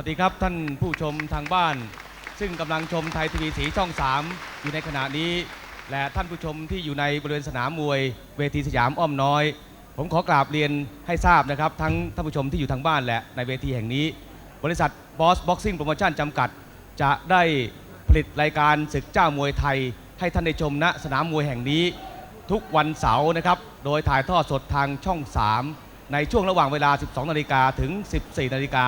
สวัสดีครับท่านผู้ชมทางบ้าน ซึ่งกำลังชมไทยทีวีสีช่อง 3 อยู่ในขณะนี้ และท่านผู้ชมที่อยู่ในบริเวณสนามมวย เวทีสยามอ้อมน้อย ผมขอกราบเรียนให้ทราบนะครับ ทั้งท่านผู้ชมที่อยู่ทางบ้านและในเวทีแห่งนี้ บริษัทบอสบ็อกซิ่งโปรโมชั่นจำกัด จะได้ผลิตรายการศึกเจ้ามวยไทย ให้ท่านได้ชมณสนามมวยแห่งนี้ ทุกวันเสาร์นะครับโดยถ่ายทอดสดทางช่อง 3 ในช่วงระหว่างเวลา 12 นาฬิกาถึง 14 นาฬิกา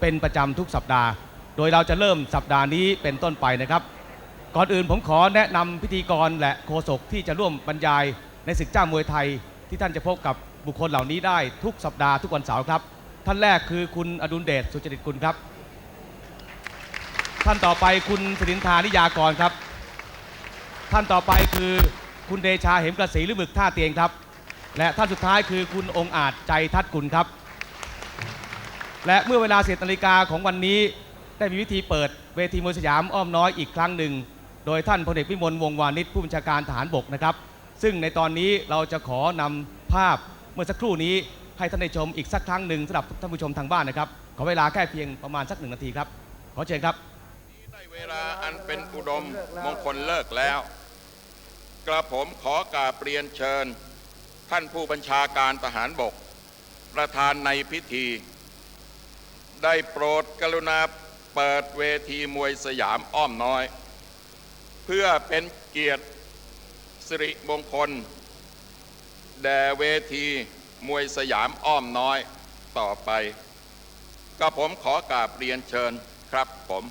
เป็นประจำทุกสัปดาห์ โดยเราจะเริ่มสัปดาห์นี้เป็นต้นไปนะครับ ก่อนอื่นผมขอแนะนำพิธีกรและโฆษกที่จะร่วมบรรยายในศึกเจ้ามวยไทย ที่ท่านจะพบกับบุคคลเหล่านี้ได้ทุกสัปดาห์ทุกวันเสาร์ครับ ท่านแรกคือคุณอดุลเดชสุจริตกุลครับ ท่านต่อไปคุณสิรินทานิยากรครับ ท่านต่อไปคือคุณเดชาเหมกระสีหรือหมึกท่าเตียงครับ และท่านสุดท้ายคือคุณองค์อาจใจทัดกุลครับ และเมื่อเวลาเสร็จนาฬิกาของวันนี้ ได้มีวิธีเปิดเวทีมวยสยามอ้อมน้อยอีกครั้งหนึ่ง โดยท่านพลเอกวิมลวงวานิชผู้บัญชาการทหารบกนะครับ ซึ่งในตอนนี้เราจะขอนำภาพเมื่อสักครู่นี้ให้ท่านได้ชมอีกสักครั้งหนึ่งสำหรับท่านผู้ชมทางบ้านนะครับ ขอเวลาแค่เพียงประมาณสักหนึ่งนาทีครับ ขอเชิญครับได้เวลาอันเป็นอุดมมงคลเลิกแล้ว กระผมขอกราบเรียนเชิญ ท่านผู้บัญชาการทหารบก ประธานในพิธี ได้โปรดกรุณาเปิดเวทีมวยสยามอ้อมน้อย เพื่อเป็นเกียรติสิริมงคล แด่เวทีมวยสยามอ้อมน้อยต่อไปกระผมขอกราบเรียนเชิญครับผม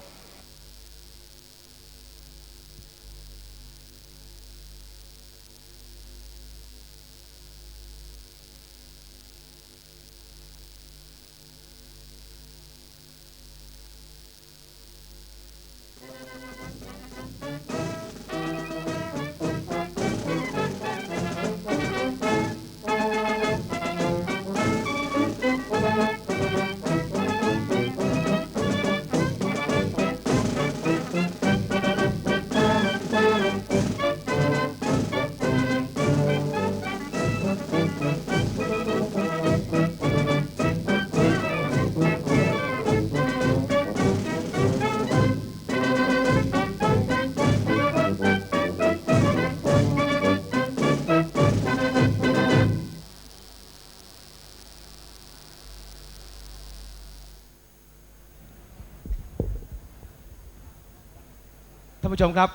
านผู้ชมครับ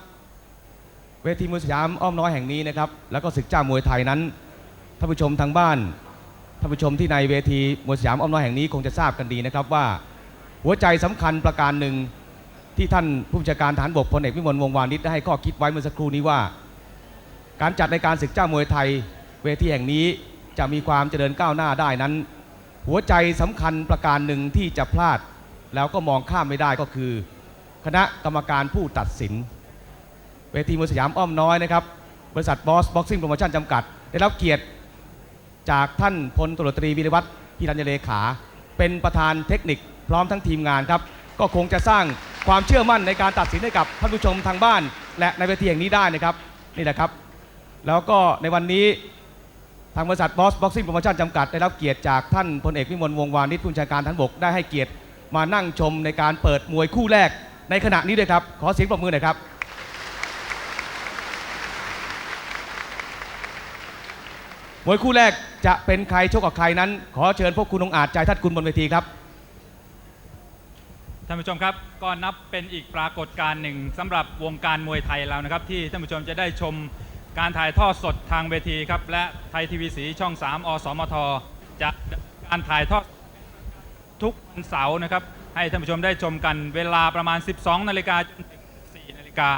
เวทีมวยสยามอ้อมน้อยแห่งนี้นะครับ แล้วก็ศึกเจ้ามวยไทยนั้น ท่านผู้ชมทางบ้าน ท่านผู้ชมที่ในเวทีมวยสยามอ้อมน้อยแห่งนี้คงจะทราบกันดีนะครับว่า หัวใจสำคัญประการหนึ่งที่ท่านผู้บัญชาการฐานบกพลเอกวิมลวงวานิชได้ให้ข้อคิดไว้เมื่อสักครู่นี้ว่า การจัดในการศึกเจ้ามวยไทย เวทีแห่งนี้จะมีความเจริญก้าวหน้าได้นั้น หัวใจสำคัญประการหนึ่งที่จะพลาดแล้วก็มองข้ามไม่ได้ก็คือ คณะกรรมการผู้ตัดสิน เวทีมวยสยามอ้อมน้อยนะครับ บริษัทบอสบ็อกซิ่งโปรโมชั่นจำกัด ได้รับเกียรติจากท่านพลตรตรีวิรวัตรพิรัญเลขา เป็นประธานเทคนิคพร้อมทั้งทีมงานครับ ก็คงจะสร้างความเชื่อมั่นในการตัดสินให้กับท่านผู้ชมทางบ้าน และในเวทีแห่งนี้ได้นะครับนี่แหละครับ แล้วก็ในวันนี้ทางบริษัทบอสบ็อกซิ่งโปรโมชั่นจำกัดได้รับเกียรติจากท่านพลเอกวิมลวงวานิชผู้บัญชาการทหารบกได้ให้เกียรติมานั่งชมในการเปิดมวยคู่แรก ในขณะนี้ด้วยครับ ขอเสียงปรบมือหน่อยครับ มวยคู่แรกจะเป็นใครชกกับใครนั้น ขอเชิญพวกคุณองอาจใจทัดคุณบนเวทีครับท่านผู้ชมครับก็นับเป็นอีกปรากฏการณ์หนึ่งสำหรับวงการมวยไทยแล้วนะครับ ที่ท่านผู้ชมจะได้ชมการถ่ายทอดสดทางเวทีครับ และไทยทีวีสีช่อง 3 อสมท จะการถ่ายทอดทุกวันเสาร์นะครับ ให้ท่านผู้ชมได้ชมกันเวลาประมาณ 12 นาฬิกาจนถึง4นาฬิกา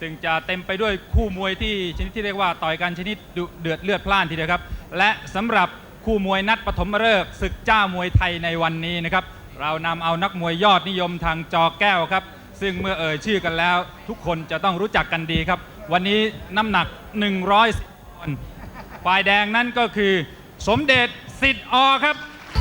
ซึ่งจะเต็มไปด้วยคู่มวยที่ชนิดที่เรียกว่าต่อยกันชนิดดุเดือดเลือดพล่านทีเดียวครับ และสำหรับคู่มวยนัดปฐมฤกษ์ศึกเจ้ามวยไทยในวันนี้นะครับ เรานำเอานักมวยยอดนิยมทางจอแก้วครับ ซึ่งเมื่อเอ่ยชื่อกันแล้ว ทุกคนจะต้องรู้จักกันดีครับ วันนี้น้ำหนัก110ปอนด์ฝ่ายแดงนั่นก็คือ สมเด็จสิทธิ์อครับ